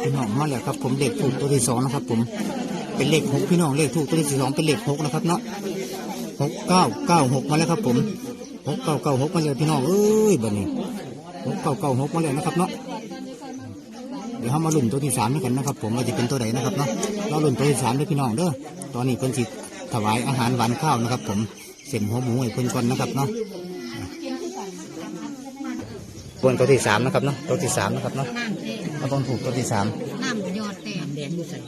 พี่น้องมาแล้วครับผมเลขถูกตัวที่สองนะครับ ผมเป็นเลขหกพี่น้องเลขถูกตัวที่สองเป็นเลขหกนะครับเนาะหกเก้าเก้าหกมาแล้วครับ ผมหกเก้าเก้าหกมาแล้วพี่น้องเอ้ยบัดนี้หกเก้าเก้าหกมาแล้วนะครับเนาะเดี๋ยวเรามาลุ้นตัวที่สามด้วยกันนะครับ ผมว่าจะเป็นตัวไหนนะครับเนาะเราลุ้นตัวที่สามด้วยพี่น้องเด้อตอนนี้เพิ่นสิถวายอาหารหวานข้าวนะครับ ผมเส้นหัวหมูให้เพิ่นก่อนนะครับเนาะ บนตัวที่สามนะครับเนาะตัวที่สามนะครับเนาะเราต้องถูกตัวที่สามน้ำยอดแดงแดงอยู่ใส่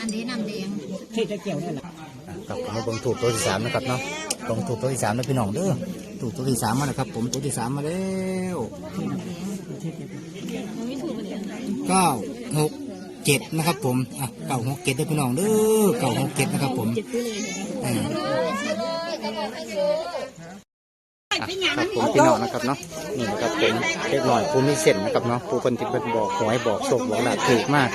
อันนี้น้ำแดงที่ตะเกียวนี่แหละอะครับผมเราต้องถูกตัวที่สามนะครับเนาะต้องถูกตัวที่สามนะพี่น้องเด้อถูกตัวที่สามมาแล้วครับ ผมตัวที่สามมาแล้วเก้าหกเจ็ดนะครับ ผมอะเก้าหกเจ็ดด้วยพี่น้องเด้อเก้าหกเจ็ดนะครับ ผมเอออะ ครับผมพี่น้องนะครับเนาะนี่นะครับผมเล็กหน่อยผู้มีเส้นนะครับเนาะผู้คนที่เป็นบอกหวยบอกโชคบอกลาภถูกมาก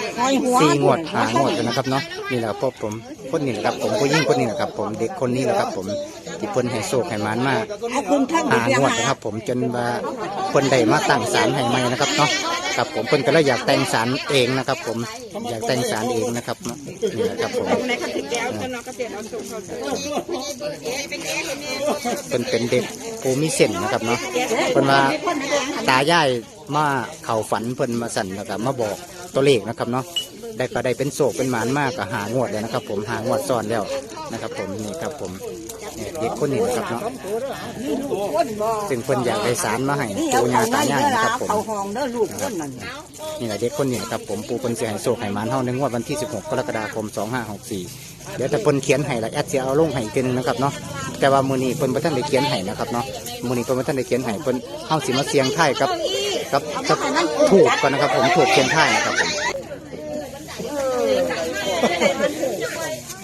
สี่งวดหางวดกันนะครับเนาะนี่แหละครับพวกผมคนนี้แหละครับผมผู้ยิ่งคนนี้แหละครับ ผมเด็กคนนี้แหละครับ ผมที่เพิ่นให้โชคให้หมานมากเอาคุณท่านหางวดนะครับ ผมจนว่าเพิ่นได้มาตั้งศาลให้ใหม่นะครับเนาะ ครับผมเพิ่นก็เลยอยากแต่งสารเองนะครับ ผมอยากแต่งสารเองนะครับเนาะนี่แหละครับผมเพิ่นเป็นเด็กภูมิเส้นนะครับเนาะเพิ่นว่าตายายมาเข่าฝันเพิ่นมาสั่นนะครับมาบอกตัวเลขนะครับเนาะ ได้ก็ได้เป็นโศกเป็นหมานมากกับหางวดเลยนะครับ ผมหางวดซ้อนแล้วนะครับ ผมนี่ครับผมเนี่ยเด็กคนนี้นะครับเนาะซึ่งเพิ่นอยากได้สารมาให้ปูญาตายายนะครับผมเขาห้องเด้อลูกคนนั้นนี่แหละเด็กคนนี้นะครับผมปูเพิ่นสิให้โศกให้หมานเฮาในงวดวันที่ 16 กรกฎาคม 2564 เดี๋ยวแต่เพิ่นเขียนให้ละแอดสิเอาลงให้อีกทีหนึงนะครับเนาะแต่ว่ามือนี้เพิ่นบ่ทันได้เขียนให้นะครับเนาะมือนี้เพิ่นบ่ทันได้เขียนให้เพิ่นเฮาสิมาเสียงไทายกับกับกับถูกก่อนนะครับ ผมถูกเขียนไทยนะครับผม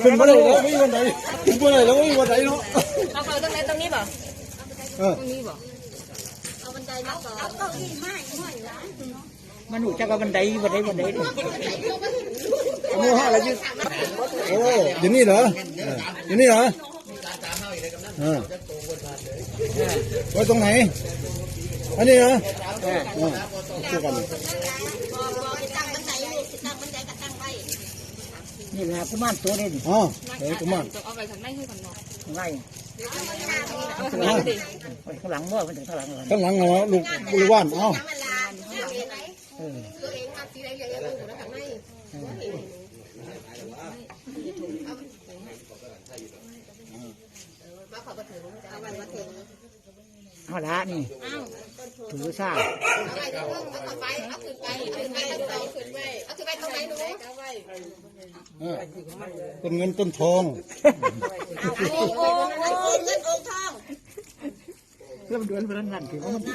เป็นบ่ได้แล้วไม่มีวันไหนเป็นบ่ได้แล้วไม่มีวันไหนเนาะเอาเขาตรงไหนตรงนี้บ่เออตรงนี้บ่เอาบันไดมาก่อนเอาเก้าอี้ไม้ไม้ละมันหนูจะกับบันไดบันไดบันไดเลยเอามือห้าอะไรยืดโอ้เดี๋ยวนี้เหรอเออเดี๋ยวนี้เหรอเออไว้ตรงไหนอันนี้เหรอเออเออคู่กัน ตั้งบันไดลูกตั้งบันไดก็ตั้งไว้ นี่แหละกุมารตัวเด่นอ๋อเฮ้ยกูมาเอาไปข้างในให้ก่อนเนาะไล่เอาข้างหลังดิไปข้างหลังเมื่อมันถึงข้างหลังเลยข้างหลังเหรอลูกบริวารเอ้าเออตัวเองมาสีอะไรอย่างเงี้ยลูกแล้วข้างในเอาละนี่ถือซ่าเอาไป เอาขึ้นไปเอาขึ้นไปเอาไปตรงไหนหนูเออต้นเงินต้นทองโอ้โหเงินองทองเริ่มดือนพลังงานถือว่ามันตั้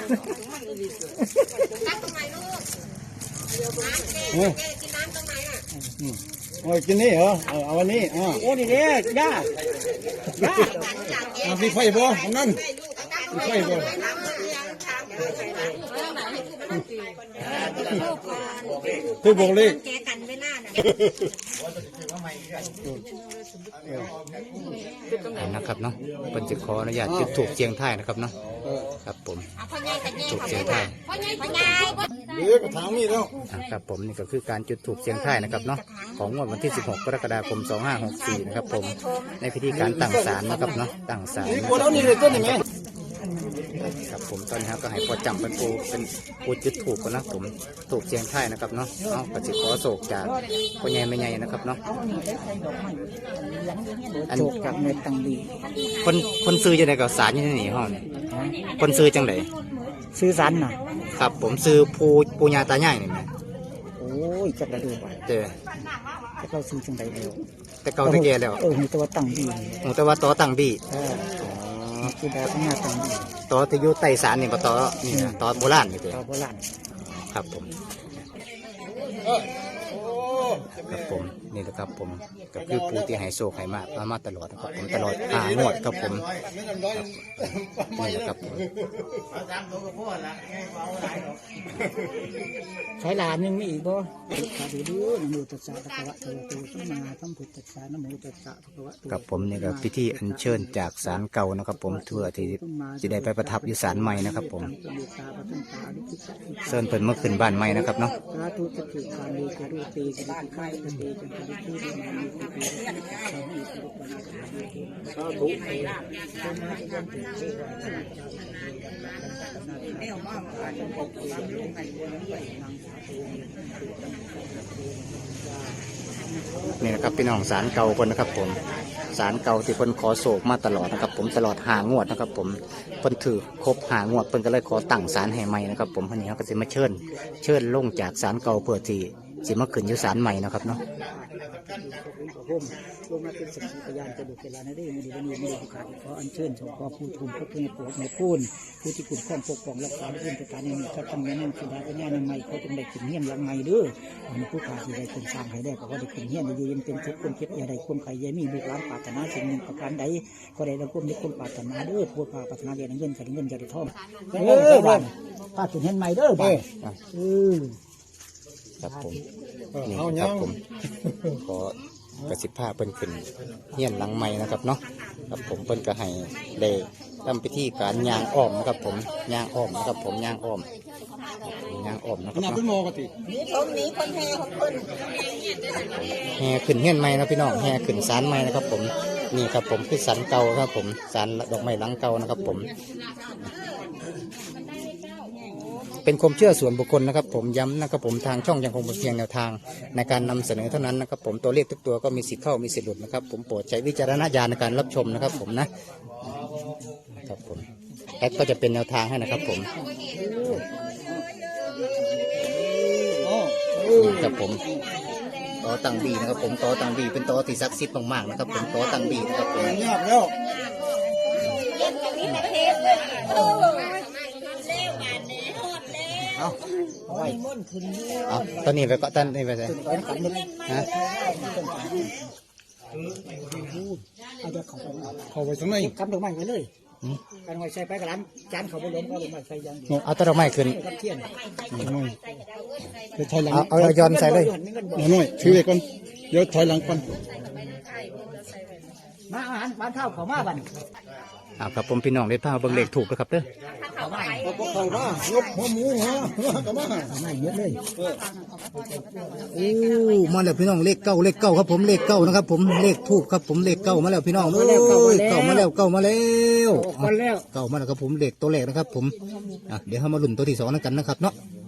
งตรงไหนลูกน้ำเจ๊เออเจ๊กินน้ำตรงไหนอะอืมเอกินนี่เหรอเอาเอาอันนี้อ่าโอ้นี่เนี่ยย่าย่าเอามีไฟบ่อันนั้นมีไฟบ่ คือบอกเลขแกกันเวลาน่ะนะครับเนาะเพิ่นจะขออนุญาตจุดถูกเสียงไทายนะครับเนาะครับผมพ่อใหญ่ขยี้ถูกเสียงไทายพ่อใหญ่พ่อใหญ่เดี๋ยวกระถางมีแล้วอะครับผมนี่ก็คือการจุดถูกเสียงไทายนะครับเนาะของงวดวันที่ 16 กรกฎาคม 2564 นะครับผม ในพิธีการตั้งศาลนะครับเนาะตั้งศาล นี่กลัวแล้วนี่เลยต้นนี่ไหมครับ ผมตอนนี้ครับก็ให้พอจำเป็นปูเป็นปูจุดถูกก่อนนะผมถูกเสียงไทายนะครับเนาะเอาปฏิขอโศกจากพ่อใหญ่แม่ใหญ่นะครับเนาะเอานี่ได้ใส่ดอกไม้อันโจกจากเงินตังดีคนคนซื้อจังไดกับศาลอยังนี่ห้องนี่คนซื้อจังไดซื้อสันน่ะครับ ผมซื้อปูปูญาตายายนี่แหละโอ้ยจักระดูกเด้อจะเราซื้อจังไดเร็วแต่เก่าแต่แก่แล้วเออมีตัวตั้งดีหูแต่ว่าต่อตังบี้ เอออ๋อคือแบบหน้าตั้งดีต่อที่อยู่ใต้ศาลนี่ก็ต่อนี่นะต่อโบราณนี่เด้อเราโบราณครับผมเออโอ้ครับผม นี่แหละครับผมก็คือผู้ที่ให้โชคให้มากมามาตลอดนะครับผมตลอดหางวดครับผมไม่ทำร้อยนี่แหละครับผมใช้หลานยังไม่อีกบ่สาธุเด้อนะโมตัสสะภะคะวะโตอะระหะโตสัมมาสัมพุทธัสสะนะโมตัสสะภะคะวะโตกับผมนี่ก็พิธีอัญเชิญจากศาลเก่านะครับผมเพื่อที่จะได้ไปประทับอยู่ศาลใหม่นะครับผมเชิญเพิ่นเมื่อขึ้นบ้านใหม่นะครับเนาะสาธุสัพเพคาเลกรุเตสิริคาตเตจันทริภูริมานิติเตสามีสุปนาสาธุเตสามาจันติเทสาธุนี่นะครับพี่น้องศาลเก่าคนนะครับผมศาลเก่าที่เพิ่นขอโศกมาตลอดนะครับ ผมตลอดหางวดนะครับ ผมเพิ่นถือครบหางวดเพิ่นก็เลยขอตั้งศาลให้ใหม่นะครับ ผมวันนี้เขาก็จะมาเชิญ เชิญลงจากศาลเก่าเพื่อที่ สิมาขึ้นอยู่ศาลใหม่นะครับเนาะพระพรหมลงมาเป็นสักขีพยานจะดูเวลาในเรื่องมีวันนี้มีโอกาสขออัญเชิญสงฆ์ผู้ทุนพระพุทธโปรดในพูนผู้ที่คุ้มครองปกป้องรักษาเรื่องประการนี้ถ้าทำงานนั้นสุดาก็แน่นใหม่เขาจึงได้ขึ้นเฮียนหลังใหม่เด้ออันนี้ผู้ขาที่ได้ขึ้นสร้างให้ได้ก็ว่าได้ขึ้นเฮียนอยู่ยังเป็นทุกข์คนเก็บอย่าได้ความไข่ยามีลูกหลานปรารถนาสิ่งหนึ่งประการใดก็ได้รับความนิคนปรารถนาเด้อผู้ปรารถนาเรียนเงินกันเงินจะได้ทองเออบ้านป้าขึ้นเฮียนใหม่เด้อบ้านเออ ครับผมเออนี่เอาคยัรับงผมขอกระสิบผ้าเพิ่นขึ้นเฮียนหลังใหม่นะครับเนาะครับผมเพิ่นก็ให้ได้ทำพิธีการย่างอ้อมนะครับผมย่างอ้อมนะครับผมย่างอ้อมย่างอ้อมนะคขรับนาดเนาะเป็นโมกตินี่คนนี้คนแห่ของคนแห่ขึ้นเฮียนใหม่นะพี่น้องแห่ขึ้นศาลใหม่นะครับ ผมนี่ครับผมคือศาลเก่าครับ ผมศาลดอกไม้หลังเก่านะครับ ผม เป็นความเชื่อส่วนบุคคลนะครับผมย้ำนะครับผมทางช่องยังคงเป็นเพียงแนวทาง ในการนำเสนอเท่านั้นนะครับผมตัวเลขทุกตัวก็มีสิทธิ์เข้ามีสิทธิ์หลุดนะครับผมโปรดใช้วิจารณญาณในการรับชมนะครับผมนะครับผมแอดก็จะเป็นแนวทางให้นะครับผมนี่ครับผมต่อตังบีนะครับผมต่อตังบีเป็นต่อที่ศักดิ์สิทธิ์มากๆนะครับผมต่อตังบีนะครับผมเงียบแล้ว เอาเอาตอนนี้ไปก็ตอนนี้ไปเลยฮะเอาจะเขาไปเข้าไปข้างในกำดอกไม้ไว้เลยกันไว้ใส่ไปกระลันจานเขาไปล้มก็ดอกไม้ใส่ยังดีเอาตะดอกไม้ขึ้นกับเทียนน้อยเดี๋ยวถอยหลังเอาเอาเอาย้อนใส่เลยน้อยถือไว้ก่อนเดี๋ยวถอยหลังก่อนมาอาหารบ้านเท่าเขามาบัน อ่าครับผมพี่น้องได้พาเบิ่งเลขถูกแล้วครับเด้อเขามาเอาพวกเขามายกหัวหมูฮะกลับมาเขามาเยอะเลยโอ้มาแล้วพี่น้องเลขเก้าเลขเก้าครับผมเลขเก้านะครับผมเลขถูกครับผมเลขเก้ามาแล้วพี่น้องเอ้ยเก้ามาแล้วเก้ามาแล้วคนแล้วเก้ามาแล้วครับผมเลขตัวแรกนะครับ ผมอะเดี๋ยวเรามาลุ้นตัวที่สองแล้วกันนะครับเนาะเ